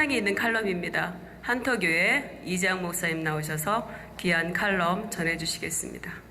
향이 있는 칼럼입니다. 한터교회 이장 목사님 나오셔서 귀한 칼럼 전해주시겠습니다.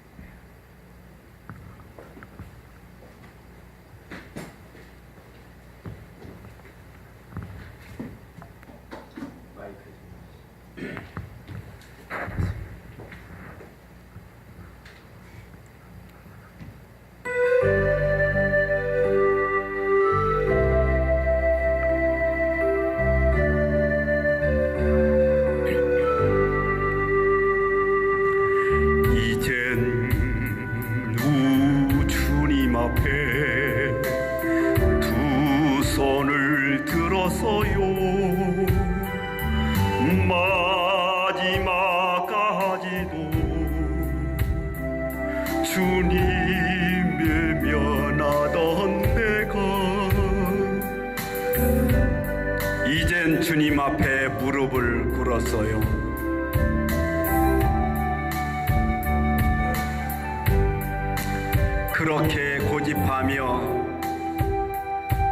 그렇게 고집하며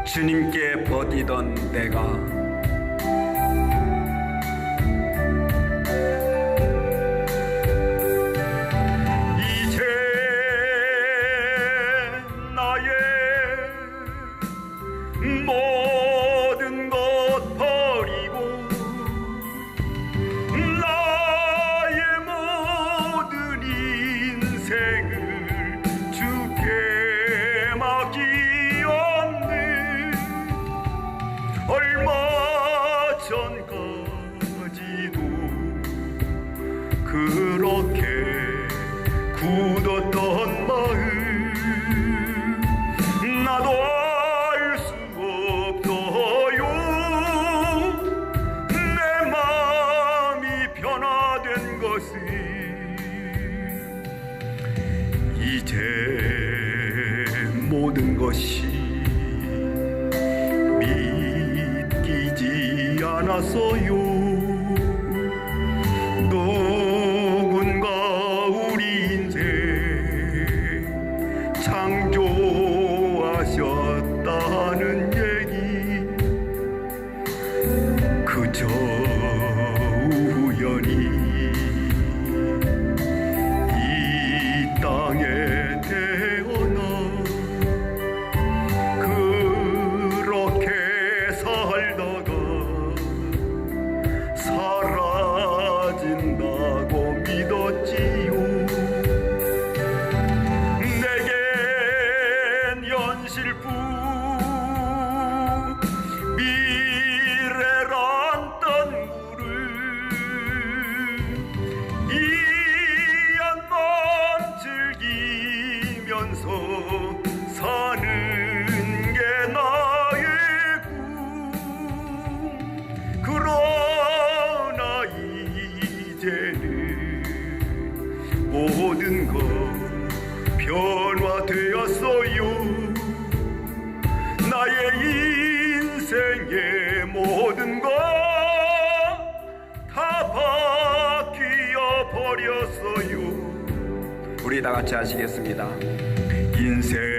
주님께 버디던 내가 제 모든 것이 사 는게 나의 꿈, 그러나 이제 모든 것 변화되었어요. 나의 인생의 모든 것 다 바뀌어 버렸어요. 우리 다 같이 하시겠습니다. quien sea.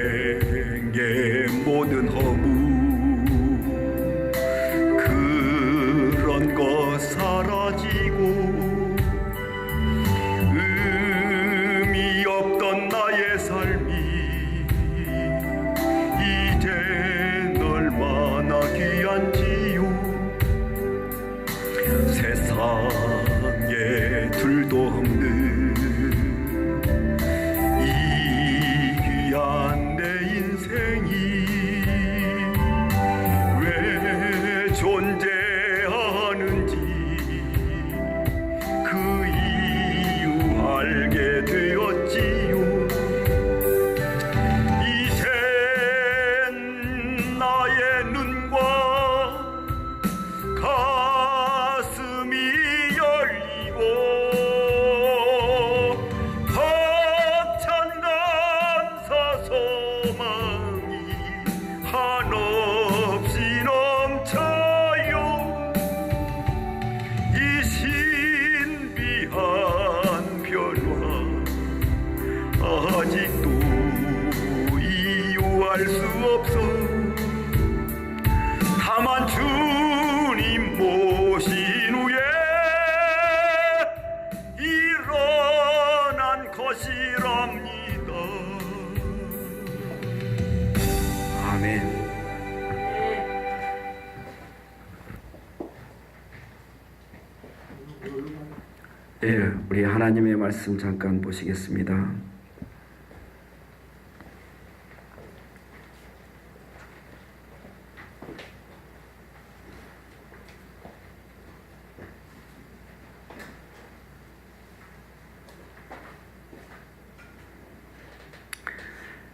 예, 우리 하나님의 말씀 잠깐 보시겠습니다.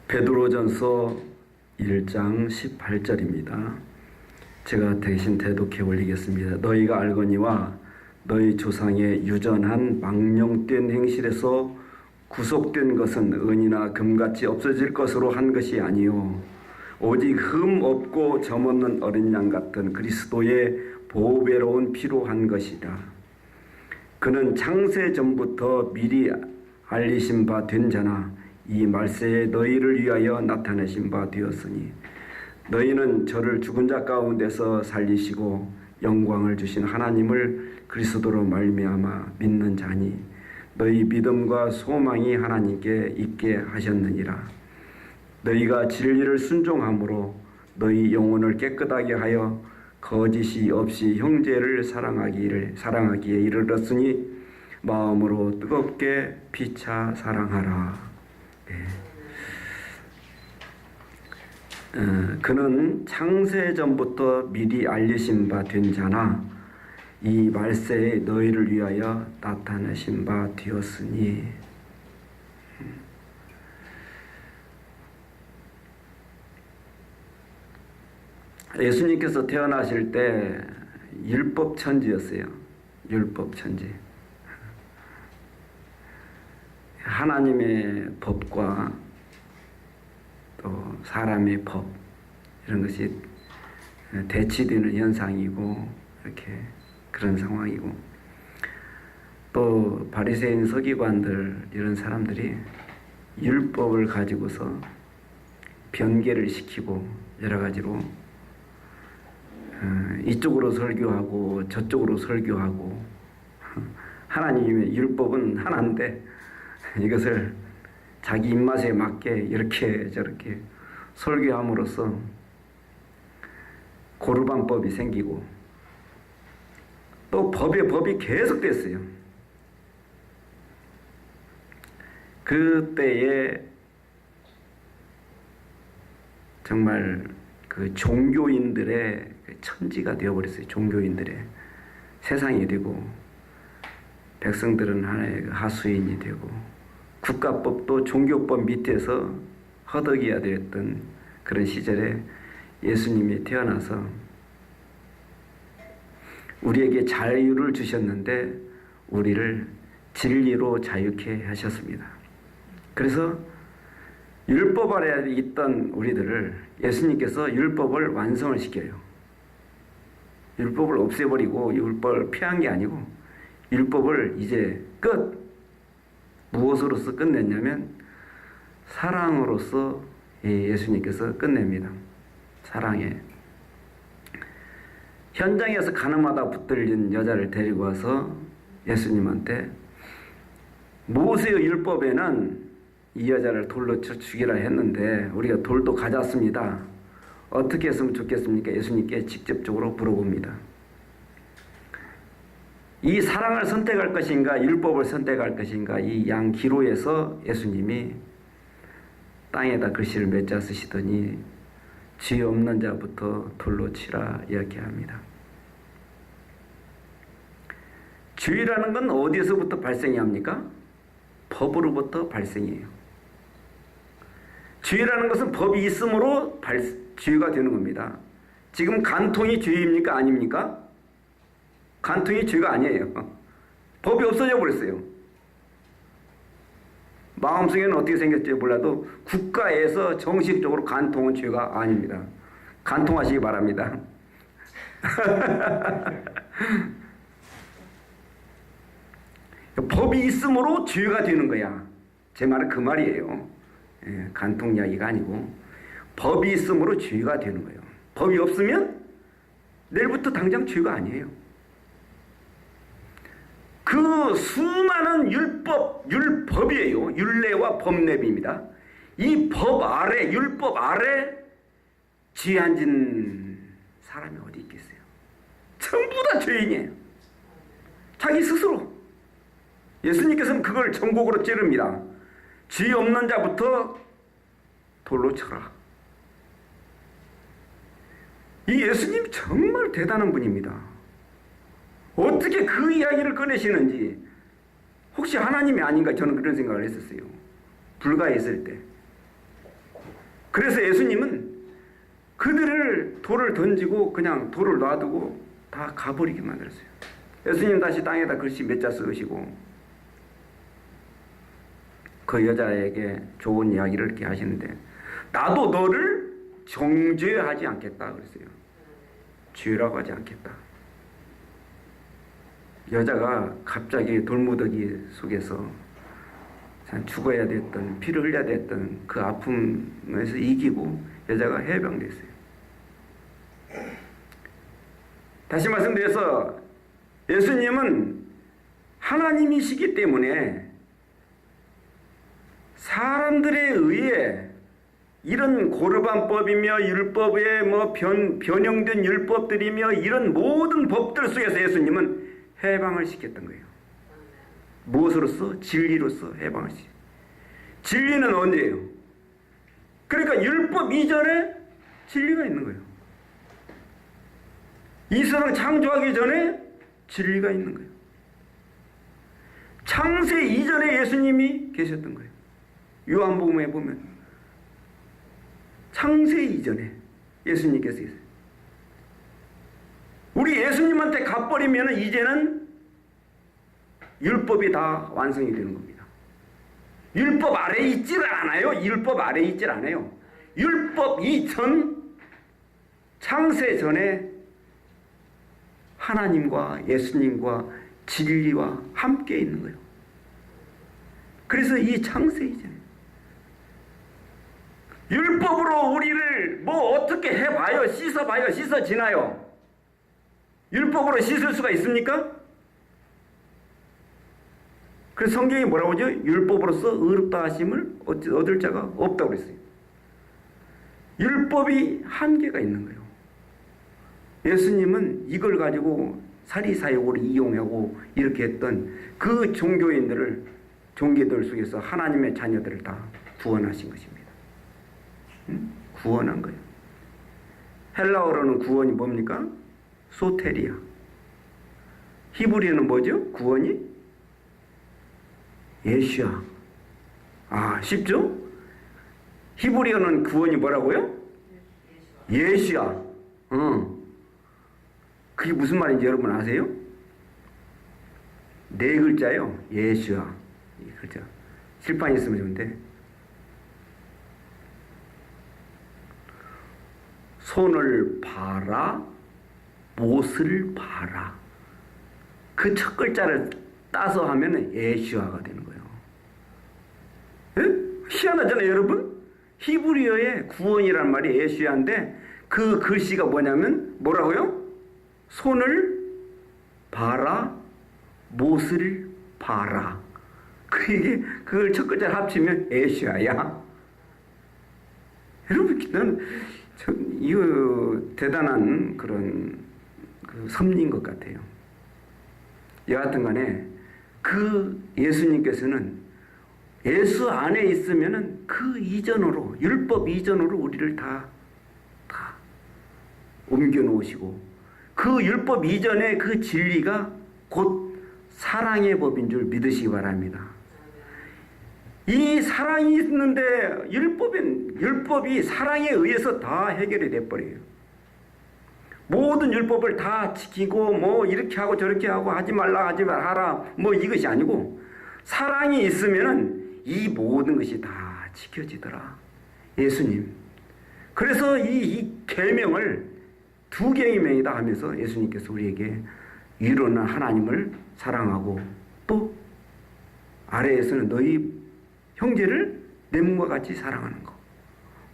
베드로전서 1장 18절입니다. 제가 대신 대독해 올리겠습니다. 너희가 알거니와 너희 조상의 유전한 망령된 행실에서 구속된 것은 은이나 금같이 없어질 것으로 한 것이 아니요 오직 흠 없고 점 없는 어린 양 같은 그리스도의 보배로운 피로 한 것이다. 그는 창세 전부터 미리 알리신 바 된 자나 이 말세에 너희를 위하여 나타내신 바 되었으니 너희는 저를 죽은 자 가운데서 살리시고 영광을 주신 하나님을 그리스도로 말미암아 믿는 자니 너희 믿음과 소망이 하나님께 있게 하셨느니라 너희가 진리를 순종함으로 너희 영혼을 깨끗하게 하여 거짓이 없이 형제를 사랑하기를 사랑하기에 이르렀으니 마음으로 뜨겁게 피차 사랑하라. 네. 어, 그는 창세 전부터 미리 알리신 바 된 자나 이 말세에 너희를 위하여 나타내신 바 되었으니 예수님께서 태어나실 때 율법 천지였어요. 율법 천지. 하나님의 법과 또 사람의 법 이런 것이 대치되는 현상이고 이렇게 그런 상황이고. 또 바리새인 서기관들 이런 사람들이 율법을 가지고서 변개를 시키고 여러 가지로 어, 이쪽으로 설교하고 저쪽으로 설교하고. 하나님의 율법은 하나인데 이것을 자기 입맛에 맞게 이렇게 저렇게 설교함으로써 고르방법이 생기고 또 법의 법이 계속됐어요. 그때에 정말 그 종교인들의 그 천지가 되어버렸어요. 종교인들의 세상이 되고 백성들은 하나의 그 하수인이 되고 국가법도 종교법 밑에서 허덕이야 되었던 그런 시절에 예수님이 태어나서 우리에게 자유를 주셨는데 우리를 진리로 자유케 하셨습니다. 그래서 율법 아래 있던 우리들을 예수님께서 율법을 완성을 시켜요. 율법을 없애버리고 율법을 피한 게 아니고 율법을 이제 끝 무엇으로서 끝냈냐면 사랑으로서 예수님께서 끝냅니다. 사랑에 현장에서 가늠하다 붙들린 여자를 데리고 와서 예수님한테 모세의 율법에는 이 여자를 돌로 쳐 죽이라 했는데 우리가 돌도 가졌습니다. 어떻게 했으면 좋겠습니까? 예수님께 직접적으로 물어봅니다. 이 사랑을 선택할 것인가 율법을 선택할 것인가 이 양 기로에서 예수님이 땅에다 글씨를 몇 자 쓰시더니 죄 없는 자부터 돌로 치라 이야기합니다. 죄라는 건 어디에서부터 발생이 합니까? 법으로부터 발생해요. 죄라는 것은 법이 있으므로 발, 죄가 되는 겁니다. 지금 간통이 죄입니까? 아닙니까? 간통이 죄가 아니에요. 법이 없어져 버렸어요. 마음속에는 어떻게 생겼지 몰라도 국가에서 정식적으로 간통은 죄가 아닙니다. 간통하시기 바랍니다. 법이 있으므로 죄가 되는 거야. 제 말은 그 말이에요. 예, 간통 이야기가 아니고 법이 있으므로 죄가 되는 거예요. 법이 없으면 내일부터 당장 죄가 아니에요. 그 수많은 율법, 율법이에요. 율례와 법례입니다. 이 법 아래, 율법 아래 죄 앉은 사람이 어디 있겠어요? 전부 다 죄인이에요. 자기 스스로. 예수님께서는 그걸 전곡으로 찌릅니다. 죄 없는 자부터 돌로 쳐라. 이 예수님 정말 대단한 분입니다. 어떻게 그 이야기를 꺼내시는지 혹시 하나님이 아닌가 저는 그런 생각을 했었어요. 불가했을 때. 그래서 예수님은 그들을 돌을 던지고 그냥 돌을 놔두고 다 가버리게 만들었어요. 예수님 다시 땅에다 글씨 몇 자 쓰시고 그 여자에게 좋은 이야기를 이렇게 하시는데 나도 너를 정죄하지 않겠다 그랬어요. 죄라고 하지 않겠다. 여자가 갑자기 돌무더기 속에서 참 죽어야 됐던 피를 흘려야 됐던 그 아픔에서 이기고 여자가 해방됐어요. 다시 말씀드려서 예수님은 하나님이시기 때문에 사람들에 의해 이런 고르반법이며 율법에 뭐 변, 변형된 율법들이며 이런 모든 법들 속에서 예수님은 해방을 시켰던 거예요. 무엇으로서? 진리로서 해방을 시켰어요. 진리는 언제예요? 그러니까 율법 이전에 진리가 있는 거예요. 이 세상 창조하기 전에 진리가 있는 거예요. 창세 이전에 예수님이 계셨던 거예요. 요한복음에 보면 창세 이전에 예수님께서 있어요. 우리 예수님한테 갚버리면 이제는 율법이 다 완성이 되는 겁니다. 율법 아래 있질 않아요. 율법 아래 있질 않아요. 율법 이전 창세 전에 하나님과 예수님과 진리와 함께 있는 거예요. 그래서 이 창세 이전에 율법으로 우리를 뭐 어떻게 해봐요? 씻어봐요? 씻어지나요? 율법으로 씻을 수가 있습니까? 그래서 성경이 뭐라고 하죠? 율법으로서 의롭다 하심을 얻을 자가 없다고 그랬어요. 율법이 한계가 있는 거예요. 예수님은 이걸 가지고 사리사욕으로 이용하고 이렇게 했던 그 종교인들을 종교들 속에서 하나님의 자녀들을 다 구원하신 것입니다. 응? 구원한 거예요. 헬라어로는 구원이 뭡니까? 소테리아. 히브리어는 뭐죠? 구원이? 예수야. 아, 쉽죠? 히브리어는 구원이 뭐라고요? 예수야. 응. 그게 무슨 말인지 여러분 아세요? 네 글자요. 예수야. 이 글자. 칠판 있으면 좋은데. 손을 봐라, 못을 봐라. 그 첫 글자를 따서 하면 예수아가 되는 거예요. 예? 희한하잖아요, 여러분? 히브리어의 구원이란 말이 예수야인데 그 글씨가 뭐냐면 뭐라고요? 손을 봐라, 못을 봐라. 그게 그걸 첫 글자를 합치면 예수야야. 여러분, 나는 참 이거 대단한 그런 그 섭리인 것 같아요. 여하튼 간에 그 예수님께서는 예수 안에 있으면은 그 이전으로 율법 이전으로 우리를 다 다 옮겨 놓으시고 그 율법 이전의 그 진리가 곧 사랑의 법인 줄 믿으시기 바랍니다. 이 사랑이 있는데 율법은 율법이 사랑에 의해서 다 해결이 돼 버려요. 모든 율법을 다 지키고 뭐 이렇게 하고 저렇게 하고 하지 말라 하지 말하라 뭐 이것이 아니고 사랑이 있으면은 이 모든 것이 다 지켜지더라. 예수님. 그래서 이, 이 계명을 두 계명이다 하면서 예수님께서 우리에게 위로는 하나님을 사랑하고 또 아래에서는 너희 형제를 내 몸과 같이 사랑하는 것.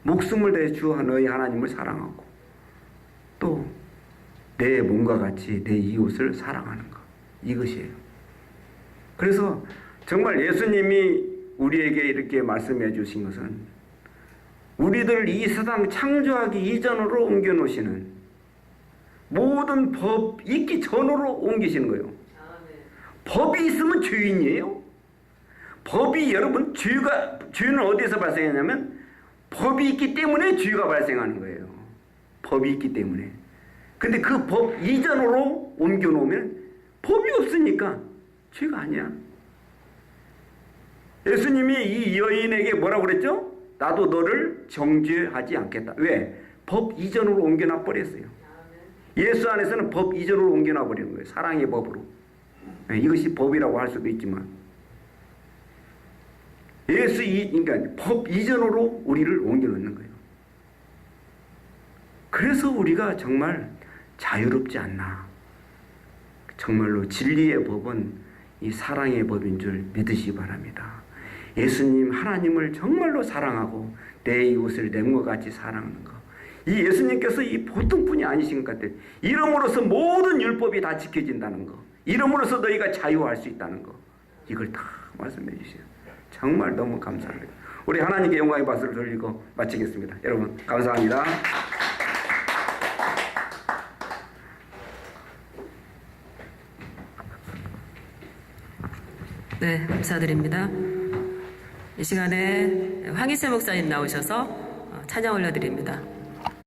목숨을 주 너희 하나님을 사랑하고 또 내 몸과 같이 내 이웃을 사랑하는 것. 이것이에요. 그래서 정말 예수님이 우리에게 이렇게 말씀해 주신 것은 우리들 이 세상 창조하기 이전으로 옮겨 놓으시는 모든 법 있기 전으로 옮기시는 거예요. 법이 있으면 죄인이에요. 법이 여러분 죄가 죄는 어디에서 발생하냐면 법이 있기 때문에 죄가 발생하는 거예요. 법이 있기 때문에. 근데 그 법 이전으로 옮겨 놓으면 법이 없으니까 죄가 아니야. 예수님이 이 여인에게 뭐라고 그랬죠? 나도 너를 정죄하지 않겠다. 왜? 법 이전으로 옮겨놔 버렸어요. 예수 안에서는 법 이전으로 옮겨놔 버리는 거예요. 사랑의 법으로. 네, 이것이 법이라고 할 수도 있지만 예수 이 그러니까 법 이전으로 우리를 옮겨놓는 거예요. 그래서 우리가 정말 자유롭지 않나. 정말로 진리의 법은 이 사랑의 법인 줄 믿으시기 바랍니다. 예수님 하나님을 정말로 사랑하고 내 이웃을 내 몸과 같이 사랑하는 것. 이 예수님께서 이 보통 분이 아니신 것 같아요. 이름으로써 모든 율법이 다 지켜진다는 거. 이름으로써 너희가 자유할 수 있다는 거. 이걸 다 말씀해 주세요. 정말 너무 감사합니다. 우리 하나님께 영광의 박수를 돌리고 마치겠습니다. 여러분 감사합니다. 네, 감사드립니다. 이 시간에 황희세 목사님 나오셔서 어, 찬양 올려드립니다.